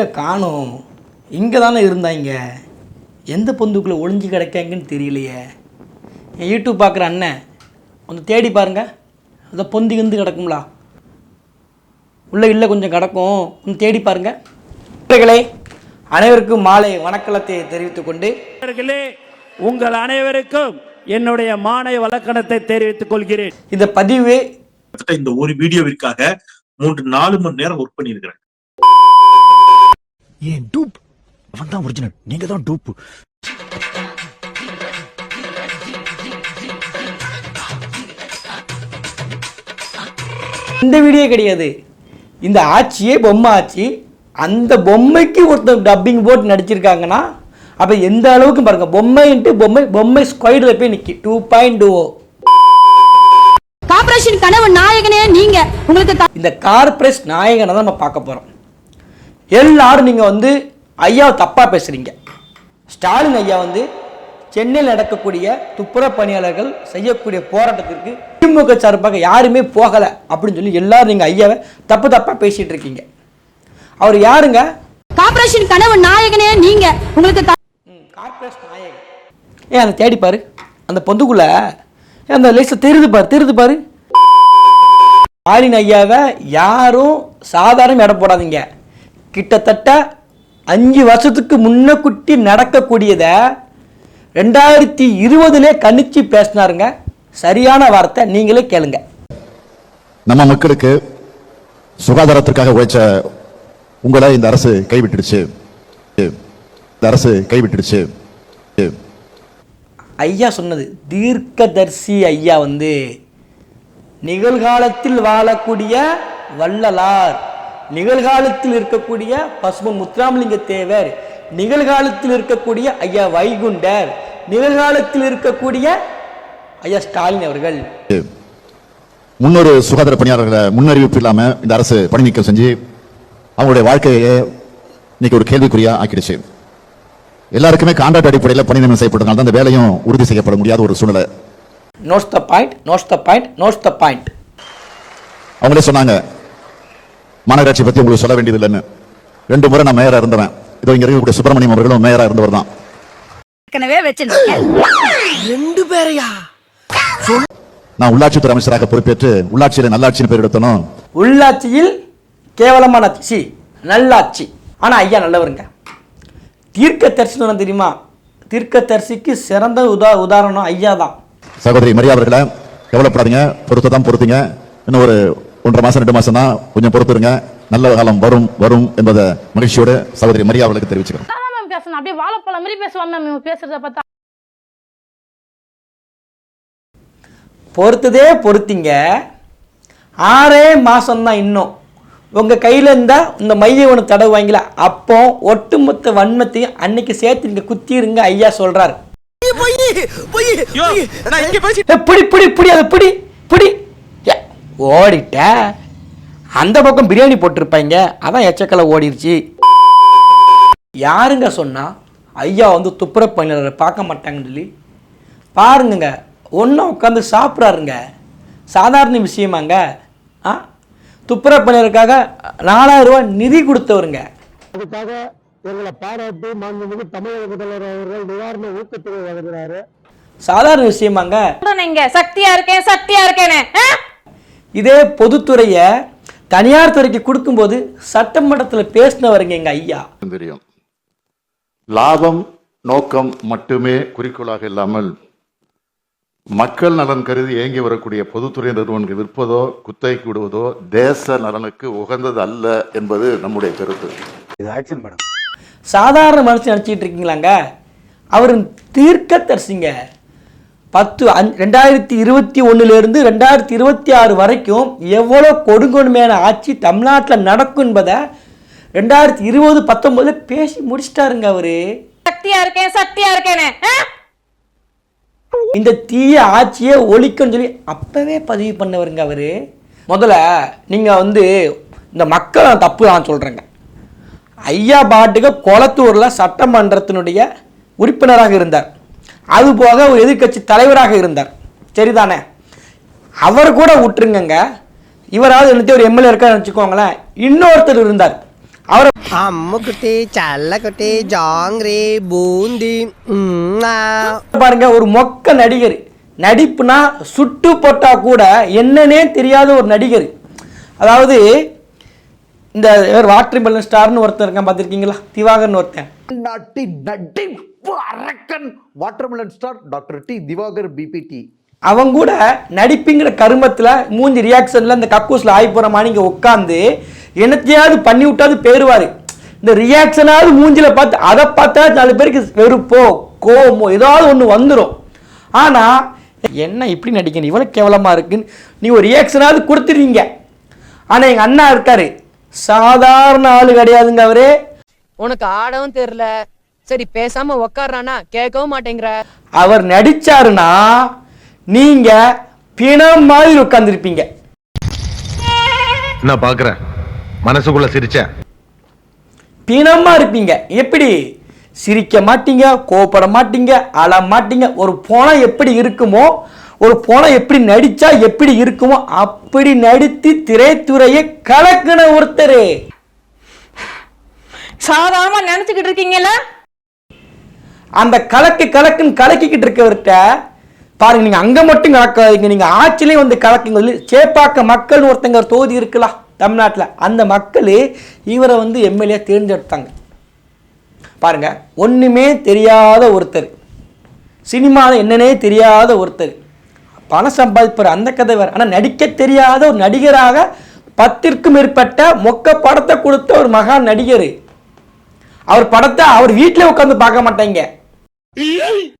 காணும்? இங்கே தானே இருந்தாங்க எந்த பொந்துக்குள்ளே ஒளிஞ்சு கிடக்காங்கன்னு தெரியலையே. என் யூடியூப் பார்க்குற அண்ணன் கொஞ்சம் தேடி பாருங்க. அந்த பொந்தி கிந்து கிடக்கும்லா. உள்ளே இல்லை கொஞ்சம் கிடக்கும். கொஞ்சம் தேடி பாருங்க. நண்பர்களே, அனைவருக்கும் மாலை வணக்கலத்தை தெரிவித்துக் கொண்டு உங்கள் அனைவருக்கும் என்னுடைய மானை வழக்கணத்தை தெரிவித்துக் கொள்கிறேன். இந்த பதிவு இந்த ஒரு வீடியோவிற்காக மூன்று நாலு மணி நேரம் ஒர்க் பண்ணியிருக்கிறேன். ஏன் டூப்? அவன் தான் ஒரிஜினல் நீங்க தான் டூப் இந்த வீடியோ கிடையாது. இந்த ஆட்சியே பொம்மை ஆட்சி அந்த பொம்மைக்கு ஒருத்தர் டப்பிங் போட்டு நடிச்சிருக்காங்கன்னா அப்போ எந்த அளவுக்கு பாருங்க பொம்மைன்ட்டு பொம்மை பொம்மை ஸ்கொயரில் போய் நிற்கி டூ பாயிண்ட் டூ கார்ப்பரேஷன் கனவு நாயகனே நீங்க. உங்களுக்கு இந்த கார்பரேட் நாயகனை தான் நம்ம பார்க்க போகிறோம் எல்லாரும் நீங்கள் வந்து ஐயா தப்பாக பேசுகிறீங்க ஸ்டாலின் ஐயா வந்து சென்னையில் நடக்கக்கூடிய துப்புரவு பணியாளர்கள் செய்யக்கூடிய போராட்டத்திற்கு திமுக சார்பாக யாருமே போகலை அப்படின்னு சொல்லி எல்லாரும் நீங்கள் ஐயாவை தப்பு தப்பாக பேசிகிட்டு இருக்கீங்க. அவர் யாருங்க? கார்ப்பரேஷன் கனவு நாயகனே நீங்க. உங்களுக்கு கார்பரேட் நாயகன். ஏன் அதை தேடி பாரு? அந்த பொந்துக்குள்ள அந்த லேசை தெரியுது பாரு தெரியுது பாரு. ஸ்டாலின் ஐயாவை யாரும் சாதாரண எடை போடாதீங்க. கிட்டத்தட்ட அஞ்சு வருஷத்துக்கு முன்ன குட்டி நடக்கக்கூடியதை ரெண்டாயிரத்தி இருபதுலே கணிச்சு பேசினாருங்க. சரியான வார்த்தை நீங்களே கேளுங்க. நம்ம மக்களுக்கு சுகாதாரத்திற்காக உழைச்ச உங்களை இந்த அரசு கைவிட்டுடுச்சு. இந்த அரசு கைவிட்டுடுச்சு. ஐயா சொன்னது தீர்க்கதர்சி ஐயா வந்து நிகழ்காலத்தில் வாழக்கூடிய வள்ளலார். நிகழ்காலத்தில் இருக்கக்கூடிய பசுமன் முத்துராமலிங்க தேவர் நிகழ்காலத்தில் இருக்கக்கூடிய ஐயா வைகுண்டர் நிகழ்காலத்தில் இருக்கக்கூடிய ஐயா ஸ்டாலின் அவர்கள். முன்னொரு சுகாதார பணியாளர்களை முன்னறிவிப்பு இல்லாம இந்த அரசு பணி நீக்கம் செஞ்சு அவங்களுடைய வாழ்க்கையை இன்னைக்கு ஒரு கேள்விக்குறியா ஆக்கிடுச்சு. எல்லாருக்குமே கான்ட்ராக்ட் அடிப்படையில் பணி நியமனம் செய்யப்பட்டதுனால தான் இந்த வேலையும் உறுதி செய்யப்பட முடியாத ஒரு சூழ்நிலை. Notes the point notes the point notes the point அவங்களே சொன்னாங்க மாநகராட்சி பத்தி உங்களுக்கு சொல்ல வேண்டியது இல்லைன்னு ரெண்டு முறை நான் மேயரா இருந்தவன். இதோ இங்க இருக்கக்கூடிய சுப்பிரமணியம் அவர்களும் மேயரா இருந்தவர் தான் ஏற்கனவே வச்சிருந்தேன். நான் உள்ளாட்சித்துறை அமைச்சராக பொறுப்பேற்று உள்ளாட்சியில நல்லாட்சின்னு பேர் எடுத்தனும். உள்ளாட்சியில் கேவலமான ஆட்சி சி, நல்லாட்சி. ஆனால் ஐயா நல்லவருங்க. தீர்க்க தெரியுமா? தீர்க்கதரிசிக்கு சிறந்த உதா உதாரணம் ஐயா தான் சகோதரி மரியா அவர்களை கவலைப்படாதீங்க. பொறுத்து தான் பொறுத்தீங்க. இன்னும் ஒரு ஒன்றரை மாசம் ரெண்டு மாசம் தான் கொஞ்சம் பொறுத்துருங்க. நல்ல காலம் வரும் வரும் என்பதை மகிழ்ச்சியோடு சகோதரி மரியா அவர்களுக்கு தெரிவிச்சுக்கிறேன் தான் மேம் பேசணும் அப்படியே வாழைப்பழம் மாதிரி பேசுவான் மேம் பேசுறத பார்த்தா. பொறுத்ததே பொறுத்தீங்க. ஆறே மாதம்தான் இன்னும். உங்கள் கையில் இருந்தால் இந்த மைய ஒன்று தடவுவாங்களா அப்போ ஒட்டுமொத்த வன்மத்தையும் அன்னைக்கு சேர்த்து நீங்கள் குத்திருங்க ஐயா சொல்கிறார் பிடி பிடி பிடி அதை பிடி பிடி. ஓடிட்ட. அந்த பக்கம் பிரியாணி போட்டிருப்பாங்க. அதான் எச்சக்கலை ஓடிருச்சு. யாருங்க சொன்னா ஐயா வந்து துப்புரவு பணியாளரை பார்க்க மாட்டாங்கன்னு சொல்லி? பாருங்கங்க ஒன்றா உட்காந்து சாப்பிட்றாருங்க. சாதாரண விஷயமாங்க. ஆ? துப்புரவு பணியாளருக்காக நாலாயிரம் ரூபாய் நிதி கொடுத்தவருங்க. அதுக்காக எங்களை பாராட்டி மாண்புமிகு தமிழக முதல்வர் அவர்கள் நிவாரண ஊக்கத்தொகை வழங்குறாரு. சாதாரண விஷயமாங்க. சக்தியா இருக்கேன் சக்தியா இருக்கேனே. ஆ? இதே பொதுத்துறையை தனியார் துறைக்கு கொடுக்கும்போது சட்டமன்றத்தில் பேசினவருங்க எங்கள் ஐயா. தெரியும். லாபம் நோக்கம் மட்டுமே குறிக்கோளாக இல்லாமல் மக்கள் நலன் கருதி இயங்கி வரக்கூடிய பொதுத்துறை நிறுவனங்கள் விற்பதோ குத்தகைக்கு விடுவதோ தேச நலனுக்கு உகந்தது அல்ல என்பது நம்முடைய கருத்து. சாதாரண மனுஷன் நினச்சிக்கிட்டு இருக்கீங்களாங்க? அவர் தீர்க்கதரிசிங்க. பத்து அஞ் ரெண்டாயிரத்தி இருபத்தி ஒன்றுலேருந்து ரெண்டாயிரத்தி இருபத்தி ஆறு வரைக்கும் எவ்வளோ கொடுங்கொடுமையான ஆட்சி தமிழ்நாட்டில் நடக்கும் என்பதை ரெண்டாயிரத்தி இருபது பத்தொம்போது பேசி முடிச்சிட்டாருங்க அவர். சக்தியா இருக்கேன் சக்தியா இருக்கேனே. ஆ? இந்த தீய ஆட்சியை ஒழிக்கன்னு சொல்லி அப்பவே பதிவு பண்ணவருங்க அவர். முதல்ல நீங்கள் வந்து இந்த மக்களை தப்பு நான் சொல்கிறேங்க ஐயா பாட்டுக்கு கொளத்தூரில் சட்டமன்றத்தினுடைய உறுப்பினராக இருந்தார். அதுபோக ஒரு எதிர்க்கட்சி தலைவராக இருந்தார். சரிதானே? அவர் கூட விட்டுருங்கங்க இவராவது என்னத்தையும் ஒரு எம்எல்ஏ இருக்கான்னு வச்சுக்கோங்களேன். இன்னொருத்தர் இருந்தார். அவரை அம்முக்குட்டி சல்லக்குட்டி ஜாங்கிரி பூந்தி பாருங்க ஒரு மொக்க நடிகர். நடிப்புனா சுட்டு போட்டா கூட என்னன்னே தெரியாத ஒரு நடிகர். அதாவது இந்த வாட்டர் மெலன் ஸ்டார்னு ஒருத்தன் இருக்கான் பார்த்துருக்கீங்களா? திவாகர்னு ஒருத்தன். நாட்டின் நடிப்பு அரக்கன். Watermelon star doctor D Diwakar PPT அவங்க கூட நடிப்புங்கிற கருமத்தில் மூஞ்சி ரியாக்ஷனில் இந்த கக்கூஸில் ஆகி போகிற மாதிரி இங்கே உட்காந்து என்னத்தையாவது பண்ணி விட்டாது பேருவார். இந்த ரியாக்ஷனாவது மூஞ்சியில் பார்த்து அதை பார்த்தா நாலு பேருக்கு வெறுப்போ கோவமோ ஏதாவது ஒன்று வந்துடும் ஆனால் என்ன இப்படி நடிக்கணும் இவ்வளோ கேவலமாக இருக்குன்னு நீ ஒரு ரியாக்ஷனாவது கொடுத்துருவீங்க ஆனால் எங்கள் அண்ணா இருக்காரு. சாதாரண ஆளு கிடையாதுங்க அவரே. உனக்கு ஆடவும் தெரியல. சரி பேசாம உக்காடுறானா கேட்கவும் மாட்டேங்கிற. அவர் நடிச்சாருன்னா நீங்க பிணம் மாதிரி உட்கார்ந்துருப்பீங்க நான் பாக்குறேன். மனசுக்குள்ள சிரிச்ச பிணமா இருப்பீங்க. எப்படி? சிரிக்க மாட்டீங்க கோவப்பட மாட்டீங்க அழ மாட்டீங்க. ஒரு போனம் எப்படி இருக்குமோ ஒரு போனம் எப்படி நடிச்சா எப்படி இருக்குமோ அப்படி நடித்து திரைத்துறையை கலக்கின ஒருத்தர். சாதாரணமா நினைச்சுக்கிட்டு இருக்கீங்கல்ல? அந்த கலக்கு கலக்குன்னு கலக்கிக்கிட்டு இருக்கவர்கிட்ட பாருங்க நீங்க அங்க மட்டும் கலக்காதீங்க. நீங்க ஆட்சியிலே வந்து கலக்குங்க. சொல்லி சேப்பாக்க மக்கள் ஒருத்தங்க ஒரு தொகுதி இருக்கலாம் தமிழ்நாட்டில். அந்த மக்கள் இவரை வந்து எம்எல்ஏ தேர்ந்தெடுத்தாங்க. பாருங்க ஒன்றுமே தெரியாத ஒருத்தர். சினிமாவில் என்னன்னே தெரியாத ஒருத்தர். பணம் சம்பாதிப்பார் அந்த கதை வேறு ஆனால் நடிக்க தெரியாத ஒரு நடிகராக பத்திற்கும் மேற்பட்ட மொக்க படத்தை கொடுத்த ஒரு மகா நடிகர். அவர் படத்தை அவர் வீட்டில் உட்காந்து பார்க்க மாட்டாங்க.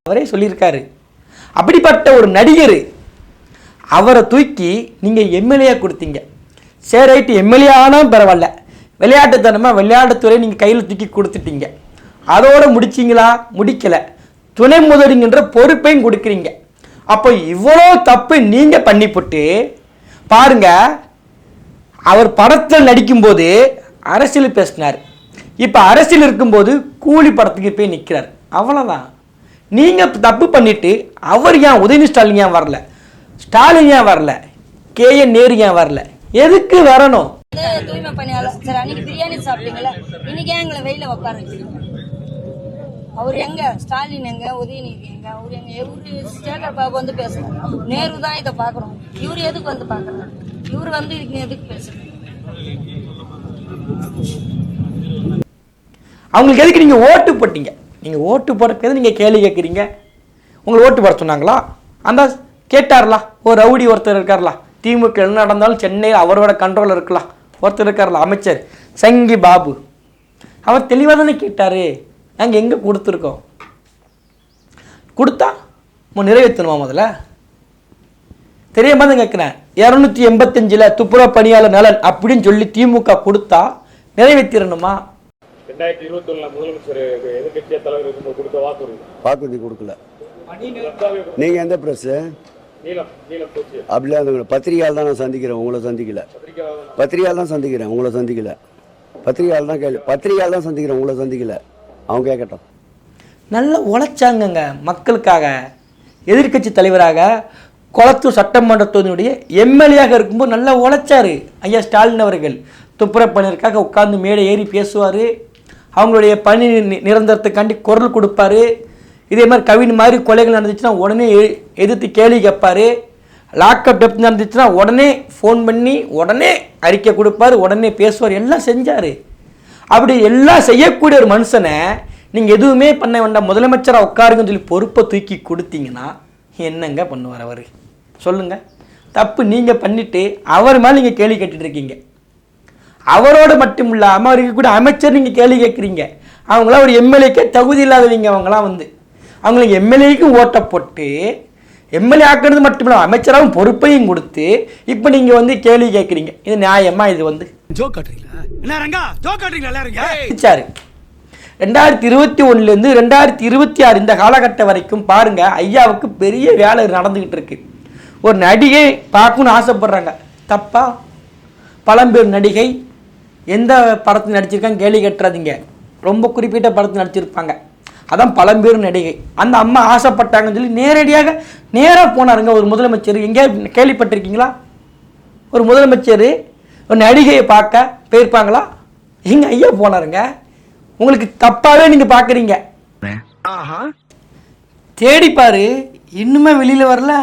அவரே சொல்லியிருக்காரு. அப்படிப்பட்ட ஒரு நடிகர் அவரை தூக்கி நீங்கள் எம்எல்ஏ கொடுத்தீங்க. சரி ரைட்டு எம்எல்ஏ ஆனால் பரவாயில்ல. விளையாட்டுத்தனமாக விளையாட்டுத்துறை நீங்கள் கையில் தூக்கி கொடுத்துட்டீங்க. அதோடு முடிச்சிங்களா? முடிக்கலை. துணை முதலிங்கன்ற பொறுப்பையும் கொடுக்குறீங்க. அப்போ இவ்வளோ தப்பு நீங்கள் பண்ணிப்புட்டு பாருங்க அவர் படத்தில் நடிக்கும்போது அரசியல் பேசினார். இப்போ அரசியல் இருக்கும்போது கூலி படத்துக்கு போய் நிற்கிறார் அவ்வளோதான் நீங்கள் தப்பு பண்ணிட்டு அவர் ஏன் உதயநிதி ஸ்டாலின் ஏன் வரல? ஸ்டாலின் ஏன் வரல? கே என் நேரு ஏன் வரல? எதுக்கு வரணும்? தூய்மை பணியாளர் சரி அன்னைக்கு பிரியாணி சாப்பிட்டீங்களா இன்னைக்கு எங்களை வெயில உட்கார வச்சிருக்கீங்க அவர் எங்க? ஸ்டாலின் எங்க? உதயநிதி எங்க? அவர் எங்க? இவரு சேகர் பாபு வந்து பேசுறாரு நேரு தான் இதை பார்க்கணும். இவரு எதுக்கு வந்து பார்க்கறாரு இவரு வந்து இதுக்கு எதுக்கு பேசுறாரு அவங்களுக்கு எதுக்கு நீங்கள் ஓட்டு போட்டீங்க? நீங்கள் ஓட்டு போடுறதுக்கு நீங்கள் கேள்வி கேட்குறீங்க? உங்களை ஓட்டு போட சொன்னாங்களா? அந்த கேட்டார்லா? ஒரு ரவுடி ஒருத்தர் இருக்கார்லா? திமுக என்ன நடந்தாலும் சென்னையில் அவரோட கண்ட்ரோல் இருக்கலாம் ஒருத்தர் இருக்கார்ல? அமைச்சர் சங்கி பாபு. அவர் தெளிவாக தானே கேட்டார். நாங்கள் எங்கே கொடுத்துருக்கோம்? கொடுத்தா நிறைவேற்றணுமா முதல்ல? தெரியாம தான் கேட்குறேன்? இரநூத்தி எண்பத்தஞ்சில் துப்புரவு பணியாளர் நலன் அப்படின்னு சொல்லி திமுக கொடுத்தா நிறைவேற்றிடணுமா ரெண்டாயிரத்தி இருபத்தி ஒண்ணுல முதலமைச்சர் எதிர்கட்சியா தலைவர் கொடுத்த வாக்குறுதி. வாக்குறுதி கொடுக்கல. நீங்க எந்த பிரஸ் அப்படிலாம் எதுவும் பத்திரிகையால் தான் நான் சந்திக்கிறேன் உங்களை சந்திக்கல. பத்திரிகையால் தான் சந்திக்கிறேன் உங்களை சந்திக்கல. பத்திரிகையால் தான் கேள்வி பத்திரிகையால் தான் சந்திக்கிறேன் உங்களை சந்திக்கல. அவன் கேட்கட்டும் நல்லா உழைச்சாங்கங்க மக்களுக்காக. எதிர்க்கட்சி தலைவராக கொளத்தூர் சட்டமன்ற தொகுதியினுடைய எம்எல்ஏயாக இருக்கும்போது நல்லா உழைச்சாரு. ஐயா ஸ்டாலின் அவர்கள். துப்புரவு பணியருக்காக உட்கார்ந்து மேடை ஏறி பேசுவார். அவங்களுடைய பணி நிரந்தரத்துக்காண்டி குரல் கொடுப்பாரு. இதே மாதிரி கவின் மாதிரி கொலைகள் நடந்துச்சுன்னா உடனே எ- எதிர்த்து கேள்வி கேட்பார் லாக்அப் டெப்த் நடந்துச்சுன்னா உடனே ஃபோன் பண்ணி உடனே அறிக்கை கொடுப்பாரு. உடனே பேசுவார். எல்லாம் செஞ்சார். அப்படி எல்லாம் செய்யக்கூடிய ஒரு மனுஷனை நீங்கள் எதுவுமே பண்ண வேண்டாம். முதலமைச்சராக உட்காருங்கன்னு சொல்லி பொறுப்பை தூக்கி கொடுத்தீங்கன்னா என்னங்க பண்ணுவார் அவர்? சொல்லுங்கள் தப்பு நீங்கள் பண்ணிவிட்டு அவர் மேலே நீங்கள் கேள்வி கேட்டுட்ருக்கீங்க அவரோடு மட்டும் இல்லாமல் அவருக்கு கூட அமைச்சர் நீங்கள் கேள்வி கேட்குறீங்க. அவங்களாம் ஒரு எம்எல்ஏக்கே தகுதி இல்லாதவங்க அவங்களாம் வந்து. அவங்களுக்கு எம்எல்ஏக்கும் ஓட்டை போட்டு எம்எல்ஏ ஆக்கிறது மட்டும் இல்லாமல் அமைச்சராகவும் பொறுப்பையும் கொடுத்து இப்போ நீங்கள் வந்து கேள்வி கேட்குறீங்க. இது நியாயமா இது வந்து? ஜெயிச்சாரு ரெண்டாயிரத்தி இருபத்தி ஒன்றுலேருந்து ரெண்டாயிரத்தி இருபத்தி ஆறு இந்த காலகட்டம் வரைக்கும் பாருங்க ஐயாவுக்கு பெரிய வேலை நடந்துக்கிட்டு இருக்கு. ஒரு நடிகை பார்க்கணும்னு ஆசைப்படுறாங்க. தப்பா? பழம்பெரும் நடிகை எந்த படத்தில் நடிச்சிருக்காங்க கேள்வி கட்டுறாதீங்க. ரொம்ப குறிப்பிட்ட படத்தில் நடிச்சிருப்பாங்க. அதான் பழம்பெரும் நடிகை. அந்த அம்மா ஆசைப்பட்டாங்கன்னு சொல்லி நேரடியாக நேராக போனாருங்க ஒரு முதலமைச்சர். எங்கேயா கேள்விப்பட்டிருக்கீங்களா? ஒரு முதலமைச்சர் ஒரு நடிகையை பார்க்க போயிருப்பாங்களா? எங்க ஐயா போனாருங்க? உங்களுக்கு தப்பாவே நீங்க பாக்குறீங்க. தேடிப்பாரு இன்னுமே வெளியில வரல.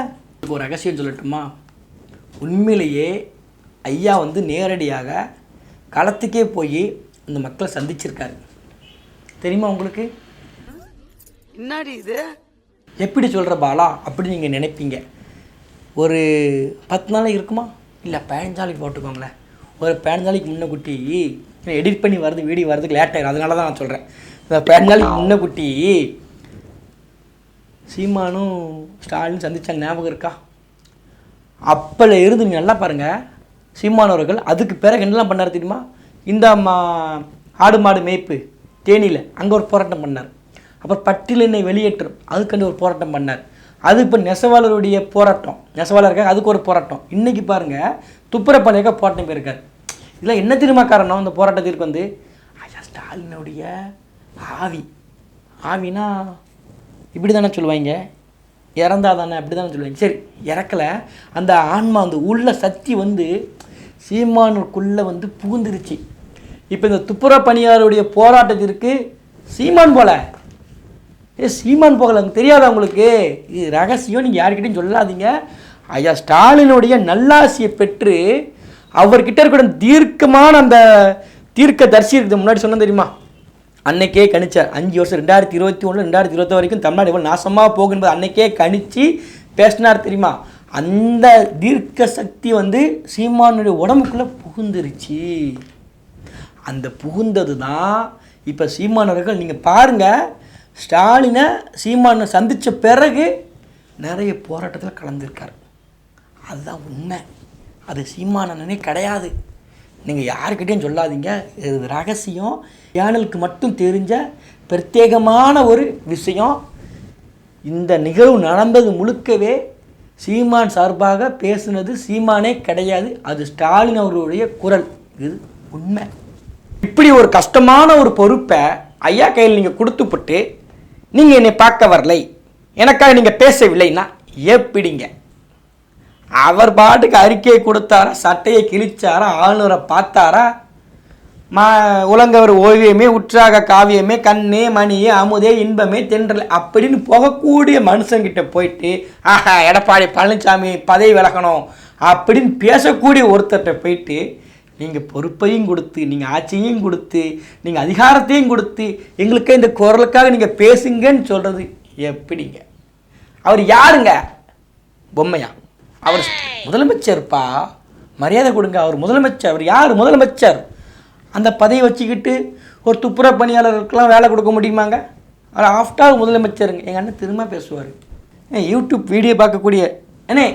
ஒரு ரகசியம் சொல்லட்டுமா? உண்மையிலேயே ஐயா வந்து நேரடியாக களத்துக்கே போய் இந்த மக்களை சந்திச்சிருக்காரு. தெரியுமா உங்களுக்கு? என்னடி இது? எப்படி சொல்கிற பாலா? அப்படி நீங்கள் நினைப்பீங்க. ஒரு பத்து நாளைக்கு இருக்குமா? இல்லை பதினஞ்சு நாளைக்கு போட்டுக்கோங்களேன். ஒரு பதினஞ்சு நாளைக்கு முன்ன குட்டி எடிட் பண்ணி வருது வீடியோ வரதுக்கு லேட் ஆகிடும் அதனால தான் நான் சொல்கிறேன் இந்த பதினஞ்சு நாளைக்கு முன்ன குட்டி சீமானும் ஸ்டாலின் சந்திச்சாங்க. ஞாபகம் இருக்கா? அப்போல இருந்து நீங்க நல்லா பாருங்கள் சீமானவர்கள் அதுக்கு பிறகு என்னெல்லாம் பண்ணார் தெரியுமா? இந்த மா ஆடு மாடு மேய்ப்பு தேனியில் அங்கே ஒரு போராட்டம் பண்ணார். அப்புறம் பட்டியலினை வெளியேற்றம். அதுக்காண்டி ஒரு போராட்டம் பண்ணார். அது இப்போ நெசவாளருடைய போராட்டம். நெசவாளருக்காக அதுக்கு ஒரு போராட்டம். இன்றைக்கி பாருங்கள் துப்புரப்பாளையாக போராட்டம் போயிருக்கார். இதெல்லாம் என்ன தெரியுமா காரணம்? இந்த போராட்டத்திற்கு வந்து ஐயா ஸ்டாலினுடைய ஆவி. ஆவினா இப்படி தானே சொல்லுவாங்க. இறந்தா தானே அப்படி தானே சொல்லுவாங்க. சரி இறக்கல. அந்த ஆன்மா அந்த உள்ள சக்தி வந்து சீமானுக்குள்ளே வந்து புகுந்துருச்சு. இப்போ இந்த துப்புர பணியாருடைய போராட்டத்திற்கு சீமான் போல. ஏ சீமான் போகல தெரியாதா உங்களுக்கு? இது ரகசியம் நீங்கள் யாருக்கிட்டையும் சொல்லாதீங்க. ஐயா ஸ்டாலினுடைய நல்லாசியை பெற்று அவர்கிட்ட இருக்கிற தீர்க்கமான அந்த தீர்க்க தரிசி இருக்குது முன்னாடி சொன்னேன் தெரியுமா? அன்னைக்கே கணிச்சார். அஞ்சு வருஷம் ரெண்டாயிரத்தி இருபத்தி ஒன்று ரெண்டாயிரத்தி இருபத்தி வரைக்கும் தமிழ்நாடு எவ்வளோ நாசமாக போகும்போது அன்னைக்கே கணிச்சு பேசினார் தெரியுமா? அந்த தீர்க்க சக்தி வந்து சீமானுடைய உடம்புக்குள்ளே புகுந்துருச்சு. அந்த புகுந்தது தான் இப்போ சீமானவர்கள் நீங்கள் பாருங்கள் ஸ்டாலினை சீமானை சந்தித்த பிறகு நிறைய போராட்டத்தில் கலந்துருக்கார். அதுதான் உண்மை. அது சீமானனே கிடையாது. நீங்கள் யாருக்கிட்டையும் சொல்லாதீங்க. இது ரகசியம். சேனலுக்கு மட்டும் தெரிஞ்ச பிரத்யேகமான ஒரு விஷயம். இந்த நிகழ்வு நடந்தது முழுக்கவே சீமான் சார்பாக பேசுனது சீமானே கிடையாது அது ஸ்டாலின் அவர்களுடைய குரல். இது உண்மை. இப்படி ஒரு கஷ்டமான ஒரு பொறுப்பை ஐயா கையில் நீங்கள் கொடுத்துப்பட்டு நீங்கள் என்னை பார்க்க வரலை. எனக்காக நீங்கள் பேசவில்லைன்னா எப்படிங்க அவர் பாட்டுக்கு அறிக்கையை கொடுத்தாரா சட்டையை கிழிச்சாரா ஆளுநரை பார்த்தாரா மா உலங்கவர் ஓவியமே உற்சாக காவியமே கண்ணே மணியே அமுதே இன்பமே தென்றல் அப்படின்னு போகக்கூடிய மனுஷங்கிட்ட போயிட்டு ஆஹா எடப்பாடி பழனிசாமி பதவி விலகணும் அப்படின்னு பேசக்கூடிய ஒருத்தர்கிட்ட போயிட்டு நீங்கள் பொறுப்பையும் கொடுத்து நீங்கள் ஆட்சியையும் கொடுத்து நீங்கள் அதிகாரத்தையும் கொடுத்து எங்களுக்கு இந்த குரலுக்காக நீங்கள் பேசுங்கன்னு சொல்கிறது எப்படிங்க? அவர் யாருங்க? பொம்மையா? அவர் முதலமைச்சர்ப்பா? மரியாதை கொடுங்க அவர் முதலமைச்சர். அவர் யார்? முதலமைச்சர். அந்த பதவி வச்சுக்கிட்டு ஒரு துப்புரவு பணியாளருக்கெலாம் வேலை கொடுக்க முடியுமாங்க? அவர் ஆஃப்டர் முதலமைச்சருங்க. எங்கள் அண்ணன் திரும்ப பேசுவார். ஏன் யூடியூப் வீடியோ பார்க்கக்கூடிய. அண்ணே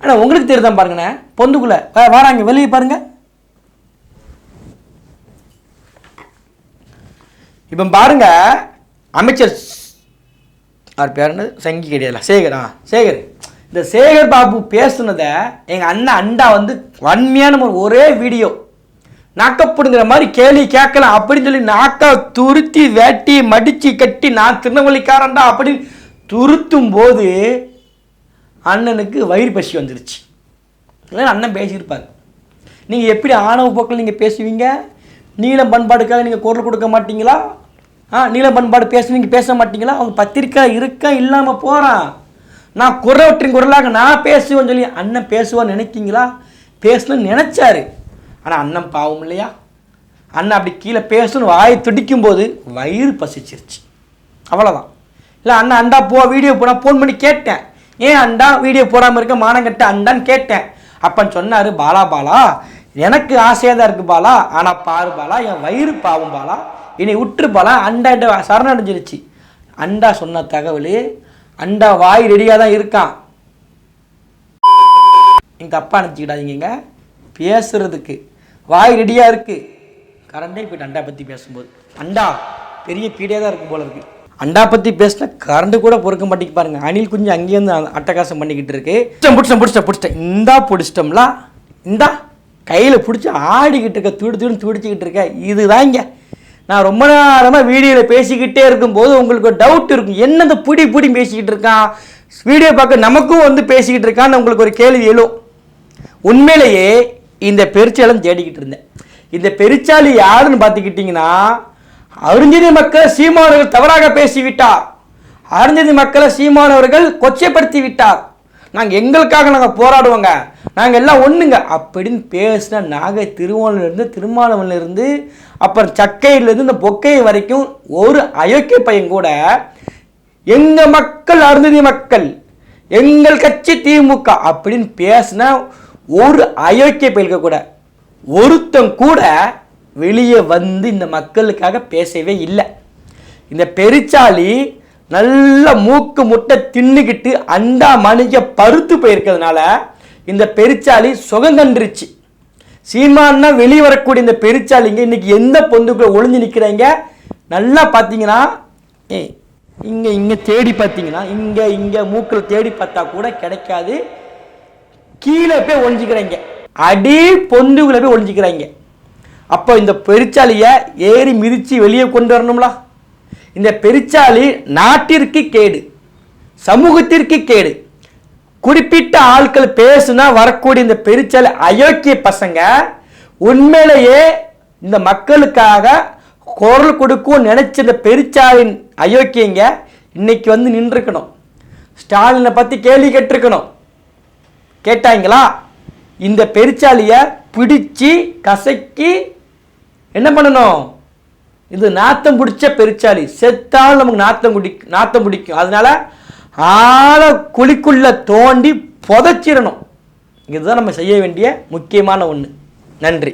அண்ணா உங்களுக்கு தெரியுதான் பாருங்கண்ணே பொந்துக்குள்ளே. வாராங்க வெளியே பாருங்கள் இப்போ பாருங்க அமைச்சர் அவர் பேர் என்ன சங்கி கிடையாது சேகரா சேகர். இந்த சேகர் பாபு பேசுனதை எங்கள் அண்ணன் அண்டா வந்து வன்மையான ஒரு ஒரே வீடியோ. நாக்கப்படுங்கிற மாதிரி கேள்வி கேட்கலாம் அப்படின்னு சொல்லி நாக்கா துருத்தி வேட்டி மடித்து கட்டி நான் திருநெல்வேலிக்காரன்டா அப்படின்னு துருத்தும் போது அண்ணனுக்கு வயிறு பசி வந்துருச்சு. இல்லைன்னா அண்ணன் பேசியிருப்பார். நீங்கள் எப்படி ஆணவ போக்கில் நீங்கள் பேசுவீங்க? நீல பண்பாடுக்காக நீங்கள் குரல் கொடுக்க மாட்டீங்களா? ஆ நீல பண்பாடு பேசுவீங்க பேச மாட்டீங்களா? அவங்க பத்திரிக்கை இருக்க இல்லாமல் போகிறான் நான் குறவற்றின் குரலாக நான் பேசுவேன்னு சொல்லி அண்ணன் பேசுவான்னு நினைக்கிங்களா? பேசணும்னு நினச்சாரு. ஆனால் அண்ணன் பாவம் இல்லையா? அண்ணன் அப்படி கீழே பேசணும் வாய் துடிக்கும் போது வயிறு பசிச்சிருச்சு. அவ்வளோதான் இல்லை அண்ணன் அண்டா போ வீடியோ போட ஃபோன் பண்ணி கேட்டேன். ஏன் அண்டா வீடியோ போடாமல் இருக்க மானங்கட்ட அண்டான்னு கேட்டேன். அப்பன்னு சொன்னார் பாலா பாலா எனக்கு ஆசையாக தான் இருக்குது பாலா. ஆனால் பாரு பாலா என் வயிறு பாவம் பாலா. என்னை விட்டுரு பாலா. அண்டா என்கிட்ட சரணடைஞ்சிருச்சு. அண்டா சொன்ன தகவல் அண்டா வாய் ரெடியாக தான் இருக்கான் எங்கள் அப்பா நினச்சிக்கிடாதீங்க பேசுறதுக்கு. வாய் ரெடியாக இருக்குது கரண்டே போய்ட்டு அண்டா பற்றி பேசும்போது. அண்டா பெரிய பீடியாக தான் இருக்கும் போல இருக்குது அண்டா பற்றி பேசினா கரண்டு கூட பொறுக்க மாட்டேங்க பாருங்க. அணில் குஞ்சு அங்கேருந்து அட்டகாசம் பண்ணிக்கிட்டு இருக்கு. பிடிச்சேன் பிடிச்சேன் பிடிச்சிட்டேன் இந்தா பிடிச்சிட்டோம்ல. இந்தா கையில் பிடிச்சி ஆடிக்கிட்டு இருக்க துடு துடுன்னு துடிச்சிக்கிட்டு இருக்க. இதுதாங்க நான் ரொம்ப நேரமாக வீடியோவில் பேசிக்கிட்டே இருக்கும்போது உங்களுக்கு டவுட் இருக்கும். என்ன இந்த புடி புடி பேசிக்கிட்டு இருக்கான் வீடியோ பார்க்க நமக்கும் வந்து பேசிக்கிட்டு இருக்கான்னு உங்களுக்கு ஒரு கேள்வி எழும். உண்மையிலேயே இந்த பெருச்சாலும் தேடிக்கிட்டு இருந்தேன். இந்த பெருச்சாலி யாருன்னு பார்த்துக்கிட்டிங்கன்னா அருஞ்சதி மக்கள் சீமானவர்கள் தவறாக பேசிவிட்டார். அருஞ்சதி மக்களை சீமானவர்கள் கொச்சைப்படுத்தி விட்டார் நாங்கள் எங்களுக்காக நாங்கள் போராடுவோங்க. நாங்கள் எல்லாம் ஒன்றுங்க அப்படின்னு பேசின நாகை திருவோணிலிருந்து திருமாவளவன்லேருந்து அப்புறம் சக்கையிலேருந்து இந்த பொக்கை வரைக்கும் ஒரு அயோக்கிய பையன் கூட எங்கள் மக்கள் அருந்ததி மக்கள் எங்கள் கட்சி திமுக அப்படின்னு பேசின ஒரு அயோக்கிய பயில்க கூட ஒருத்தன் கூட வெளியே வந்து இந்த மக்களுக்காக பேசவே இல்லை. இந்த பெருச்சாளி நல்ல மூக்கு முட்டை தின்னுக்கிட்டு அண்டா மணிக்க பருத்து போயிருக்கிறதுனால இந்த பெருச்சாளி சுகம் சீமான்னா வெளியே வரக்கூடிய இந்த பெருச்சாளிங்க இன்னைக்கு எந்த பொந்துக்குள்ள ஒளிஞ்சு நிற்கிறாங்க நல்லா பார்த்தீங்கன்னா ஏ இங்கே இங்கே தேடி பார்த்தீங்கன்னா இங்கே இங்கே மூக்கில் தேடி பார்த்தா கூட கிடைக்காது. கீழே போய் ஒழிஞ்சிக்கிறாங்க அடி பொந்துக்குள்ள போய் ஒழிஞ்சிக்கிறாங்க அப்போ இந்த பெருச்சாலியை ஏறி மிதித்து வெளியே கொண்டு வரணும்ல. இந்த பெருச்சாலி நாட்டிற்கு கேடு சமூகத்திற்கு கேடு. குறிப்பிட்ட ஆட்கள் பேசுனா வரக்கூடிய இந்த பெருச்சாலி அயோக்கிய பசங்க உண்மையிலேயே இந்த மக்களுக்காக குரல் கொடுக்கும் நினைச்ச இந்த பெருச்சாலின் அயோக்கியங்க இன்னைக்கு வந்து நின்றுக்கணும் ஸ்டாலினை பற்றி கேள்வி கேட்டிருக்கணும். கேட்டாங்களா? இந்த பெருச்சாலியை பிடிச்சி கசக்கி என்ன பண்ணணும்? இது நாத்தம் பிடிச்ச பெருச்சாலி. செத்தாலும் நமக்கு நாத்தம் குடி நாத்தம் பிடிக்கும். அதனால ஆழ குழிக்குள்ள தோண்டி புதைச்சிடணும். இதுதான் நம்ம செய்ய வேண்டிய முக்கியமான ஒன்று நன்றி.